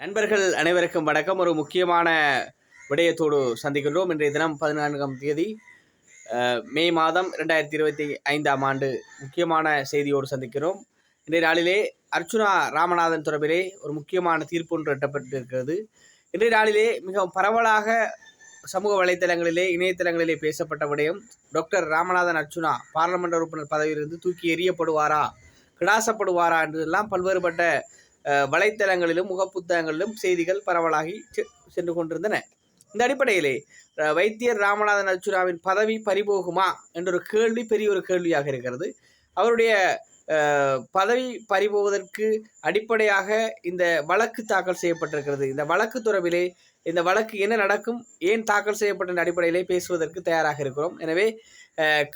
நண்பர்கள் அனைவருக்கும் வணக்கம். ஒரு முக்கியமான விடயத்தோடு சந்திக்கின்றோம். இன்றைய தினம் பதினான்காம் தேதி மே மாதம் ரெண்டாயிரத்தி இருபத்தி ஐந்தாம் ஆண்டு முக்கியமான செய்தியோடு சந்திக்கிறோம். இன்றைய நாளிலே அர்ச்சுனா ராமநாதன் தொடர்பிலே ஒரு முக்கியமான தீர்ப்பு ஒன்று எட்டப்பட்டிருக்கிறது. இன்றைய நாளிலே மிகவும் பரவலாக சமூக வலைத்தளங்களிலே இணையதளங்களிலே பேசப்பட்ட விடயம் டாக்டர் ராமநாதன் அர்ச்சுனா பாராளுமன்ற உறுப்பினர் பதவியிலிருந்து தூக்கி எறியப்படுவாரா கிடாசப்படுவாரா என்றெல்லாம் பல்வேறுபட்ட வலைத்தளங்களிலும் முகப்புத்தகங்களிலும் செய்திகள் பரவலாகி செ- சென்று கொண்டிருந்தன. இந்த அடிப்படையிலே வைத்தியர் ராமநாதன் அர்ச்சுனாவின் பதவி பறிபோகுமா என்ற ஒரு கேள்வி பெரிய ஒரு கேள்வியாக இருக்கிறது. அவருடைய பதவி பறிபோவதற்கு அடிப்படையாக இந்த வழக்கு தாக்கல் செய்யப்பட்டிருக்கிறது. இந்த வழக்கு தொடர்பிலே இந்த வழக்கு என்ன நடக்கும் ஏன் தாக்கல் செய்யப்பட்ட அடிப்படையிலே பேசுவதற்கு தயாராக இருக்கிறோம். எனவே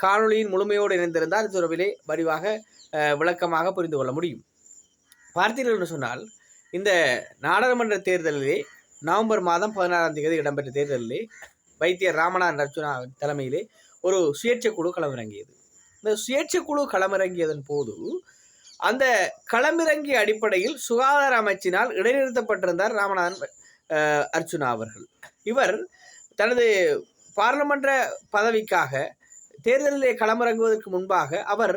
காணொலியின் முழுமையோடு இணைந்திருந்தால் இது தொடர்பிலே வடிவாக விளக்கமாக புரிந்து கொள்ள முடியும். பார்த்தீர்கள் என்று சொன்னால் இந்த நாடாளுமன்ற தேர்தலிலே நவம்பர் மாதம் பதினாறாம் தேதி இடம்பெற்ற தேர்தலிலே வைத்தியர் ராமநாதன் அர்ச்சுனா தலைமையிலே ஒரு சுயேட்சை குழு களமிறங்கியது. இந்த சுயேட்சை குழு களமிறங்கியதன் போது அந்த களமிறங்கிய அடிப்படையில் சுகாதார அமைச்சினால் இடைநிறுத்தப்பட்டிருந்தார் ராமநாதன் அர்ச்சுனா அவர்கள். இவர் தனது பாராளுமன்ற பதவிக்காக தேர்தலிலே களமிறங்குவதற்கு முன்பாக அவர்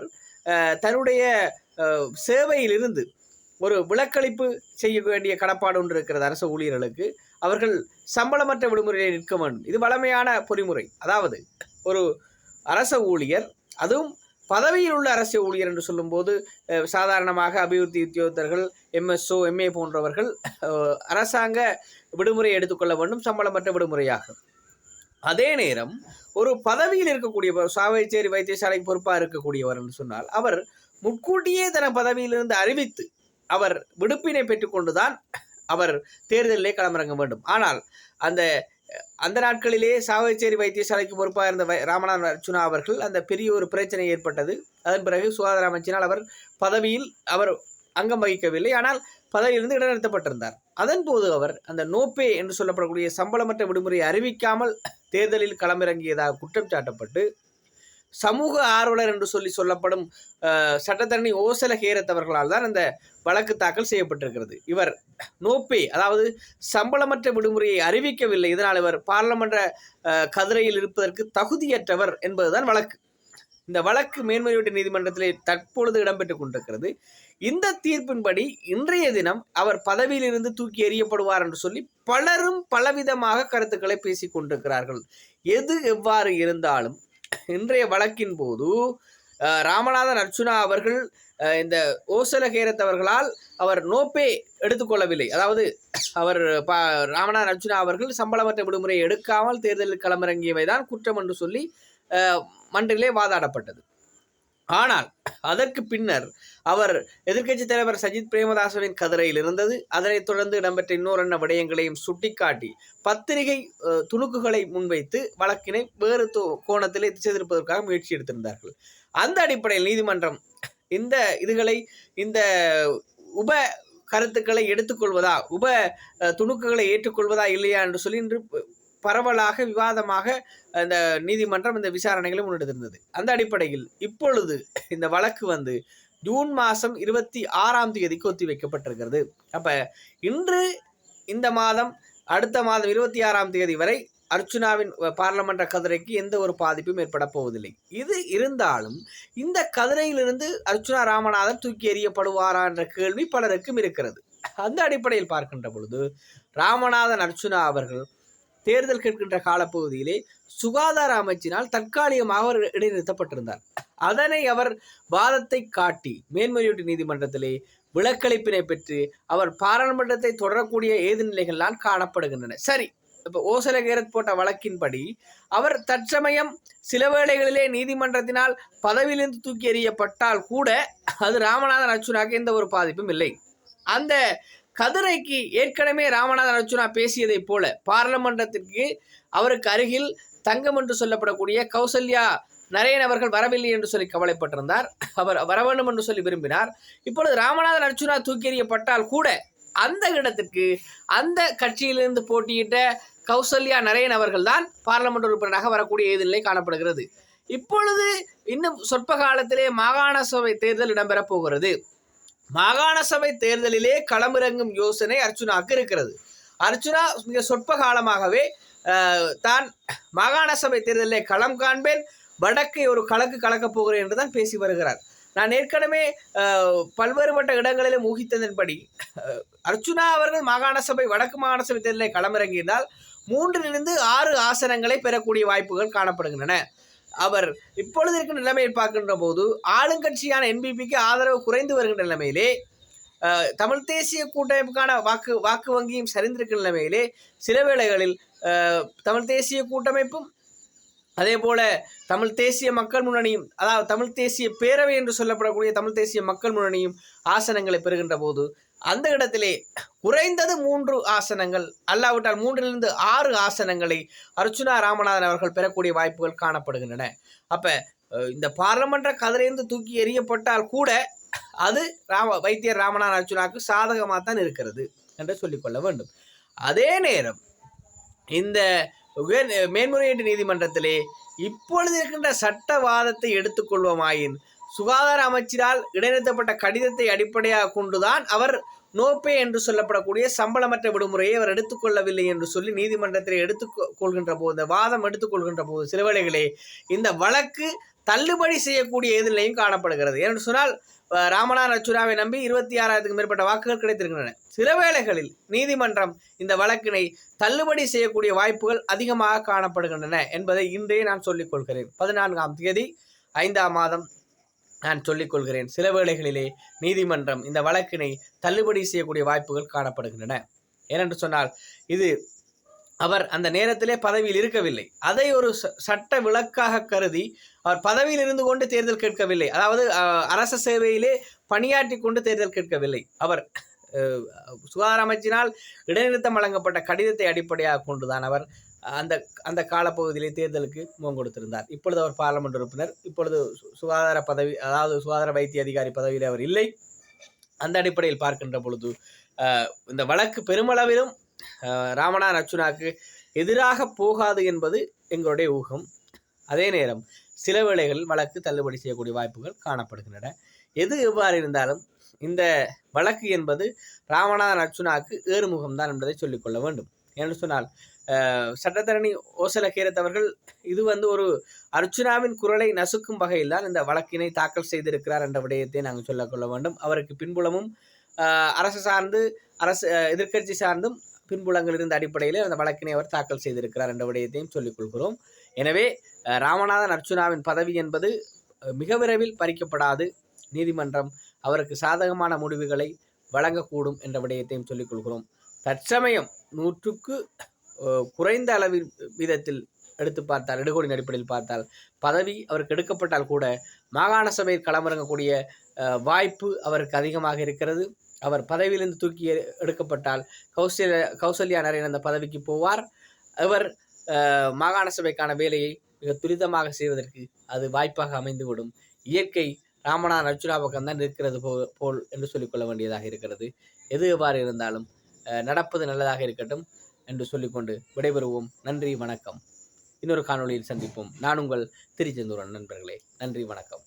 தன்னுடைய சேவையிலிருந்து ஒரு விலக்களிப்பு செய்ய வேண்டிய கடப்பாடு ஒன்று இருக்கிறது அரசு ஊழியர்களுக்கு. அவர்கள் சம்பளமற்ற விடுமுறையை நிற்க வேண்டும். இது வழமையான பொறிமுறை. அதாவது ஒரு அரச ஊழியர் அதுவும் பதவியில் உள்ள அரசு ஊழியர் என்று சொல்லும்போது சாதாரணமாக அபிவிருத்தி உத்தியோகத்தர்கள் எம்எஸ்ஓ எம்ஏ போன்றவர்கள் அரசாங்க விடுமுறை எடுத்துக்கொள்ள வேண்டும் சம்பளமற்ற விடுமுறையாகும் அதே நேரம் ஒரு பதவியில் இருக்கக்கூடியவர் சாவைச்சேரி வைத்தியசாலைக்கு பொறுப்பாக இருக்கக்கூடியவர் என்று சொன்னால் அவர் முன்கூட்டியே தன பதவியிலிருந்து அறிவித்து அவர் விடுப்பினை பெற்றுக்கொண்டுதான் அவர் தேர்தலிலே களமிறங்க வேண்டும். ஆனால் அந்த அந்த நாட்களிலே சாவகச்சேரி வைத்தியசாலைக்கு பொறுப்பாக இருந்த ராமநாதன் அர்ச்சுனா அவர்கள் அந்த பெரிய ஒரு பிரச்சனை ஏற்பட்டது. அதன் பிறகு சுகாதார அமைச்சினால் அவர் பதவியில் அவர் அங்கம் வகிக்கவில்லை. ஆனால் பதவியிலிருந்து இடநிறுத்தப்பட்டிருந்தார். அதன் போது அவர் அந்த நோப்பே என்று சொல்லப்படக்கூடிய சம்பளமற்ற விடுமுறையை அறிவிக்காமல் தேர்தலில் களமிறங்கியதாக குற்றம் சாட்டப்பட்டு சமூக ஆர்வலர் என்று சொல்லி சொல்லப்படும் சட்டத்தரணி ஓசல ஹேரத் அவர்களால் தான் அந்த வழக்கு தாக்கல் செய்யப்பட்டிருக்கிறது. இவர் நோப்பே அதாவது சம்பளமற்ற விடுமுறையை அறிவிக்கவில்லை. இதனால் இவர் பாராளுமன்ற கதிரையில் இருப்பதற்கு தகுதியற்றவர் என்பதுதான் வழக்கு. இந்த வழக்கு மேன்முறையீட்டு நீதிமன்றத்தில் தற்பொழுது இடம்பெற்றுக் கொண்டிருக்கிறது. இந்த தீர்ப்பின்படி இன்றைய தினம் அவர் பதவியிலிருந்து தூக்கி எறியப்படுவார் என்று சொல்லி பலரும் பலவிதமாக கருத்துக்களை பேசிக் கொண்டிருக்கிறார்கள். எது எவ்வாறு இருந்தாலும் இன்றைய வழக்கின் போது ராமநாதன் அர்ச்சுனா அவர்கள் இந்த ஓசல கேரத் அவர்களால் அவர் நோப்பே எடுத்துக்கொள்ளவில்லை. அதாவது அவர் பா ராமநாதன் அர்ச்சுனா அவர்கள் சம்பளமற்ற விடுமுறை எடுக்காமல் தேர்தலில் களமிறங்கியவை தான் குற்றம் என்று சொல்லி மன்றிலே வாதாடப்பட்டது. ஆனால் அதற்கு பின்னர் அவர் எதிர்க்கட்சித் தலைவர் சஜித் பிரேமதாசவின் கதிரையில் இருந்தது. அதனைத் தொடர்ந்து இடம்பெற்ற இன்னொரு விடயங்களையும் சுட்டிக்காட்டி பத்திரிகை துணுக்குகளை முன்வைத்து வழக்கினை வேறு தோ- கோணத்திலே திசை திருப்பதற்காக முயற்சி எடுத்திருந்தார்கள். அந்த அடிப்படையில் நீதிமன்றம் இந்த இதுகளை இந்த உப கருத்துக்களை எடுத்துக்கொள்வதா உப துணுக்குகளை ஏற்றுக்கொள்வதா இல்லையா என்று சொல்லி இன்று பரவலாக விவாதமாக அந்த நீதிமன்றம் இந்த விசாரணைகளை முன்னெடுத்திருந்தது. அந்த அடிப்படையில் இப்பொழுது இந்த வழக்கு வந்து ஜூன் மாதம் இருபத்தி ஆறாம் தேதிக்கு ஒத்தி வைக்கப்பட்டிருக்கிறது. அப்போ இன்று இந்த மாதம் அடுத்த மாதம் இருபத்தி ஆறாம் தேதி வரை அர்ச்சுனாவின் பார்லமெண்ட கதிரைக்கு எந்த ஒரு பாதிப்பும் ஏற்பட போவதில்லை. இது இருந்தாலும் இந்த கதிரையிலிருந்து அர்ச்சுனா ராமநாதன் தூக்கி எறியப்படுவாரா என்ற கேள்வி பலருக்கும் இருக்கிறது. அந்த அடிப்படையில் பார்க்கின்ற பொழுது ராமநாதன் அர்ச்சுனா அவர்கள் தேர்தல் கேட்கின்ற காலப்பகுதியிலே சுகாதார அமைச்சினால் தற்காலிகமாக அவர் இடைநிறுத்தப்பட்டிருந்தார் அதனை அவர் வாதத்தை காட்டி மேன்முறையீட்டு நீதிமன்றத்திலே விளக்களிப்பினை பெற்று அவர் பாராளுமன்றத்தை தொடரக்கூடிய ஏது நிலைகள்லாம் காணப்படுகின்றன. சரி இப்போ ஓசலகேரத் போட்ட வழக்கின்படி அவர் தற்சமயம் சில வேளைகளிலே நீதிமன்றத்தினால் பதவியிலிருந்து தூக்கி எறியப்பட்டால் கூட அது ராமநாதன் அர்ச்சுனாக்கு எந்த ஒரு பாதிப்பும் இல்லை. அந்த கதிரைக்கு ஏற்கனவே ராமநாதன் அர்ச்சுனா பேசியதைப் போல பாராளுமன்றத்திற்கு அவருக்கு அருகில் தங்கம் என்று சொல்லப்படக்கூடிய கௌசல்யா நரேன் அவர்கள் வரவில்லை என்று சொல்லி கவலைப்பட்டிருந்தார். அவர் வர வேண்டும் என்று சொல்லி விரும்பினார். இப்பொழுது ராமநாதன் அர்ச்சுனா தூக்கி எறியப்பட்டால் கூட அந்த இடத்திற்கு அந்த கட்சியிலிருந்து போட்டியிட்ட கௌசல்யா நரேன் அவர்கள்தான் பாராளுமன்ற உறுப்பினராக வரக்கூடிய ஏது காணப்படுகிறது. இப்பொழுது இன்னும் சொற்ப காலத்திலே மாகாண சபை தேர்தல் இடம்பெறப் போகிறது. மாகாண சபை தேர்தலிலே களமிறங்கும் யோசனை அர்ச்சுனாக்கு இருக்கிறது. அர்ச்சுனா மிக சொற்ப காலமாகவே தான் மாகாண சபை தேர்தலிலே களம் காண்பேன் வடக்கை ஒரு கலக்கு கலக்கப் போகிறேன் என்று தான் பேசி வருகிறார். நான் ஏற்கனவே பல்வேறுபட்ட இடங்களிலும் ஊகித்ததன்படி அர்ச்சுனா அவர்கள் மாகாண சபை வடக்கு மாகாண சபை தேர்தலை களமிறங்கியிருந்தால் மூன்றிலிருந்து ஆறு ஆசனங்களை பெறக்கூடிய வாய்ப்புகள் காணப்படுகின்றன. அவர் இப்பொழுது இருக்கிற நிலைமையை பார்க்கின்ற போது ஆளுங்கட்சியான என்பிபிக்கு ஆதரவு குறைந்து வருகின்ற நிலைமையிலே தமிழ் தேசிய கூட்டமைப்புக்கான வாக்கு வாக்கு வங்கியும் சரிந்திருக்கிற நிலைமையிலே சில வேளைகளில் தமிழ் தேசிய கூட்டமைப்பும் அதே போல தமிழ் தேசிய மக்கள் முன்னணியும் அதாவது தமிழ் தேசிய பேரவை என்று சொல்லப்படக்கூடிய தமிழ் தேசிய மக்கள் முன்னணியும் ஆசனங்களை பெறுகின்ற போது அந்த இடத்திலே குறைந்தது மூன்று ஆசனங்கள். அல்லாவிட்டால் மூன்றிலிருந்து ஆறு ஆசனங்களை அர்ச்சுனா ராமநாதன் அவர்கள் பெறக்கூடிய வாய்ப்புகள் காணப்படுகின்றன. அப்ப இந்த பாராளுமன்ற கதிரைந்து தூக்கி எறியப்பட்டால் கூட அது ராம வைத்தியர் ராமநாதன் அர்ச்சுனாக்கு சாதகமாக தான் இருக்கிறது என்று சொல்லிக்கொள்ள வேண்டும். அதே நேரம் இந்த மேன்முறையீட்டு நீதிமன்றத்திலே இப்பொழுது இருக்கின்ற சட்டவாதத்தை எடுத்துக்கொள்வோமாயின் சுகாதார அமைச்சரால் இடைநிறுத்தப்பட்ட கடிதத்தை அடிப்படையாக கொண்டுதான் அவர் நோப்பே என்று சொல்லப்படக்கூடிய சம்பளமற்ற விடுமுறையை அவர் எடுத்துக்கொள்ளவில்லை என்று சொல்லி நீதிமன்றத்தில் எடுத்துக்கொள்கின்ற போது இந்த வாதம் எடுத்துக்கொள்கின்ற போது சில வேளைகளே இந்த வழக்கு தள்ளுபடி செய்யக்கூடிய எதிர்நிலையும் காணப்படுகிறது. என்று சொன்னால் ராமநாத ராமநாதன் அச்சுராவை நம்பி இருபத்தி ஆறாயிரத்துக்கு மேற்பட்ட வாக்குகள் கிடைத்திருக்கின்றன. சில வேளைகளில் நீதிமன்றம் இந்த வழக்கினை தள்ளுபடி செய்யக்கூடிய வாய்ப்புகள் அதிகமாக காணப்படுகின்றன என்பதை இன்றே நான் சொல்லிக் கொள்கிறேன். பதினான்காம் தேதி ஐந்தாம் மாதம் நான் சொல்லிக் கொள்கிறேன். சில வேளைகளிலே நீதிமன்றம் இந்த வழக்கினை தள்ளுபடி செய்யக்கூடிய வாய்ப்புகள் காணப்படுகின்றன. ஏனென்று சொன்னால் இது அவர் அந்த நேரத்திலே பதவியில் இருக்கவில்லை. அதை ஒரு ச- சட்ட விலக்காக கருதி அவர் பதவியில் இருந்து கொண்டு தேர்தல் கேட்கவில்லை. அதாவது அரச சேவையிலே பணியாற்றி கொண்டு தேர்தல் கேட்கவில்லை. அவர் சுகாதார அமைச்சினால் இடைநிறுத்தம் வழங்கப்பட்ட கடிதத்தை அடிப்படையாக கொண்டுதான் அவர் அந்த அந்த காலப்பகுதியிலே தேர்தலுக்கு முகம் கொடுத்திருந்தார். இப்பொழுது அவர் பார்லமெண்ட் உறுப்பினர். இப்பொழுது சு- சுகாதார பதவி அதாவது சுகாதார வைத்திய அதிகாரி பதவியில் அவர் இல்லை. அந்த அடிப்படையில் பார்க்கின்ற பொழுது இந்த வழக்கு பெருமளவிலும் அஹ், அர்ச்சுனாக்கு எதிராக போகாது என்பது எங்களுடைய ஊகம். அதே நேரம் சில வேளைகளில் வழக்கு தள்ளுபடி செய்யக்கூடிய வாய்ப்புகள் காணப்படுகின்றன. எது எவ்வாறு இருந்தாலும் இந்த வழக்கு என்பது ராமநாதன் அர்ச்சுனாக்கு ஏறுமுகம்தான் என்பதை சொல்லிக்கொள்ள வேண்டும். என்று சொன்னால் சட்டத்தரணி ஓசல கேரத் அவர்கள் இது வந்து ஒரு அர்ச்சுனாவின் குரலை நசுக்கும் வகையில் தான் இந்த வழக்கினை தாக்கல் செய்திருக்கிறார் என்ற விடயத்தை நாங்கள் சொல்லக்கொள்ள வேண்டும். அவருக்கு பின்புலமும் அரசு சார்ந்து அரசு எதிர்க்கட்சி சார்ந்தும் பின்புலங்கள் இருந்த அடிப்படையில் அந்த வழக்கினை அவர் தாக்கல் செய்திருக்கிறார் என்ற விடயத்தையும் சொல்லிக் கொள்கிறோம். எனவே ராமநாதன் அர்ச்சுனாவின் பதவி என்பது மிக விரைவில் பறிக்கப்படாது. நீதிமன்றம் அவருக்கு சாதகமான முடிவுகளை வழங்கக்கூடும் என்ற விடயத்தையும் சொல்லிக் கொள்கிறோம். தற்சமயம் நூற்றுக்கு குறைந்த அளவில் வீதத்தில் எடுத்து பார்த்தால் எடுகோடின் அடிப்படையில் பார்த்தால் பதவி அவருக்கு எடுக்கப்பட்டால் கூட மாகாண சபையில் களமிறங்கக்கூடிய வாய்ப்பு அவருக்கு அதிகமாக இருக்கிறது. அவர் பதவியிலிருந்து தூக்கி எடுக்கப்பட்டால் கௌசல்யா கௌசல்யா நரேன் அந்த பதவிக்கு போவார். அவர் மாகாண சபைக்கான வேலையை மிக துரிதமாக செய்வதற்கு அது வாய்ப்பாக அமைந்துவிடும். இயற்கை ராமநாதன் அர்ச்சுனா பக்கம் தான் இருக்கிறது போ போல் என்று சொல்லிக்கொள்ள வேண்டியதாக இருக்கிறது. எது எவ்வாறு இருந்தாலும் நடப்பது நல்லதாக இருக்கட்டும். என்று சொல்லிக்கொண்டு விடைபெறுவோம். நன்றி வணக்கம். இன்னொரு காணொளியில் சந்திப்போம். நான் உங்கள் திருச்செந்தூரன் நண்பர்களே. நன்றி வணக்கம்.